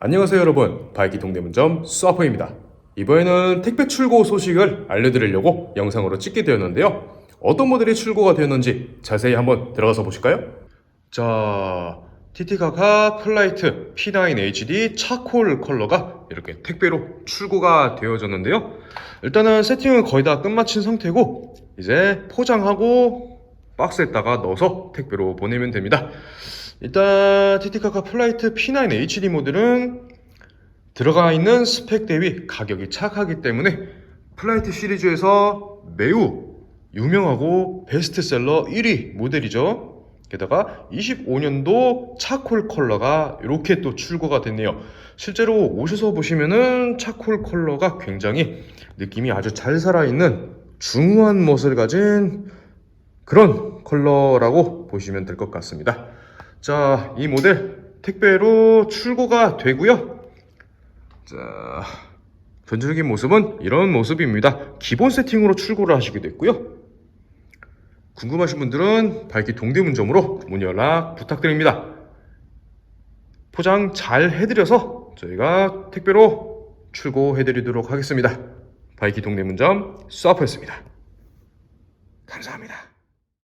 안녕하세요 여러분. 바이키 동대문점 수아퍼입니다. 이번에는 택배 출고 소식을 알려드리려고 영상으로 찍게 되었는데요. 어떤 모델이 출고가 되었는지 자세히 한번 들어가서 보실까요? 자 TT카카 플라이트 P9HD 차콜 컬러가 이렇게 택배로 출고가 되어졌는데요. 일단은 세팅은 거의 다 끝마친 상태고 이제 포장하고 박스에다가 넣어서 택배로 보내면 됩니다 일단 TT카카 플라이트 P9 HD 모델은 들어가 있는 스펙 대비 가격이 착하기 때문에 플라이트 시리즈에서 매우 유명하고 베스트셀러 1위 모델이죠. 게다가 25년도 차콜 컬러가 이렇게 또 출고가 됐네요. 실제로 오셔서 보시면은 차콜 컬러가 굉장히 느낌이 아주 잘 살아있는 중후한 멋을 가진 그런 컬러라고 보시면 될 것 같습니다. 자, 이 모델 택배로 출고가 되고요. 자, 전적인 모습은 이런 모습입니다. 기본 세팅으로 출고를 하시게 됐고요. 궁금하신 분들은 밝기 동대문점으로 문 연락 부탁드립니다. 포장 잘 해드려서 저희가 택배로 출고해드리도록 하겠습니다. 바이키 동대문점 수아퍼였습니다. 감사합니다.